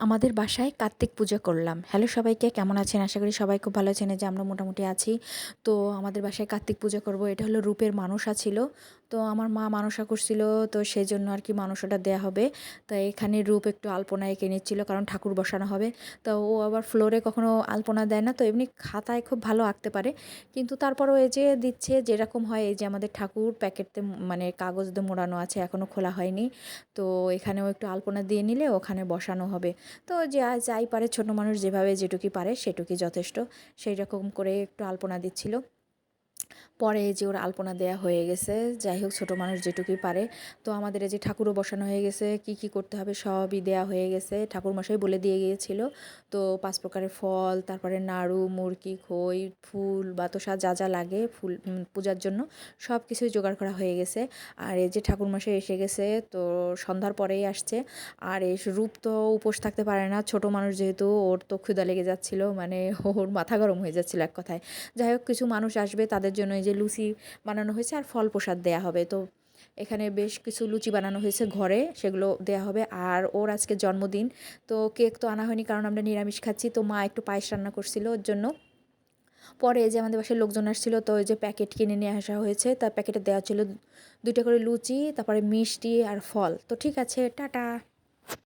আমাদের বাসায় কার্তিক পূজা করলাম। হ্যালো সবাইকে, কেমন আছেন? আশা করি সবাই খুব ভালো আছেন। যে আমরা মোটামুটি আছি। তো আমাদের বাসায় কার্তিক পূজা করব। এটা হলো রূপের মানুষা ছিল। তো আমার মা মানসা করছিল, তো সেই জন্য আর কি মানসাটা দেয়া হবে। তো এখানে রূপ একটু আলপনা এঁকে নিচ্ছিল, কারণ ঠাকুর বসানো হবে। তো ও আবার ফ্লোরে কখনো আলপনা দেয় না, তো এমনি খাতায় খুব ভালো আঁকতে পারে। কিন্তু তারপরও এই যে দিচ্ছে, যেরকম হয় এই যে আমাদের ঠাকুর প্যাকেটতে মানে কাগজ দিয়ে মোড়ানো আছে এখনও খোলা হয়নি। তো এখানেও একটু আলপনা দিয়ে নিলে ওখানে বসানো হবে। তো যা, যাই পারে, ছোটো মানুষ যেভাবে যেটুকুই পারে, সেটুকুই যথেষ্ট। সেই রকম করে একটু আলপনা দিচ্ছিল। পরে যে ওর আলপনা দেয়া হয়ে গেছে, যাই হোক ছোটো মানুষ যেটুকুই পারে। তো আমাদের এই যে ঠাকুরও বসানো হয়ে গেছে, কি কি করতে হবে সবই দেয়া হয়ে গেছে। ঠাকুর মশাই বলে দিয়ে গিয়েছিল। তো পাঁচ প্রকারের ফল, তারপরে নাড়ু মুরগি খই, ফুল, বাতাসা যা যা লাগে ফুল পূজার জন্য সব কিছুই জোগাড় করা হয়ে গেছে। আর এই যে ঠাকুর মশাই এসে গেছে, তো সন্ধ্যার পরেই আসছে। আর এই রূপ তো উপোস থাকতে পারে না, ছোট মানুষ যেহেতু ওর তো ক্ষুদা লেগে যাচ্ছিল মানে ওর মাথা গরম হয়ে যাচ্ছিল এক কথায়। যাই হোক, কিছু মানুষ আসবে, তাদের জন্য এই যে লুচি বানানো হয়েছে আর ফল প্রসাদ দেওয়া হবে। তো এখানে বেশ কিছু লুচি বানানো হয়েছে ঘরে, সেগুলো দেওয়া হবে। আর ওর আজকে জন্মদিন, তো কেক তো আনা হয়নি কারণ আমরা নিরামিষ খাচ্ছি। তো মা একটু পায়েস রান্না করছিল ওর জন্য। পরে যে আমাদের বাসায় লোকজন আসছিল, তো ওই যে প্যাকেট কিনে নিয়ে আসা হয়েছে। তার প্যাকেটে দেওয়া ছিল দুইটা করে লুচি, তারপরে মিষ্টি আর ফল। তো ঠিক আছে, টাটা।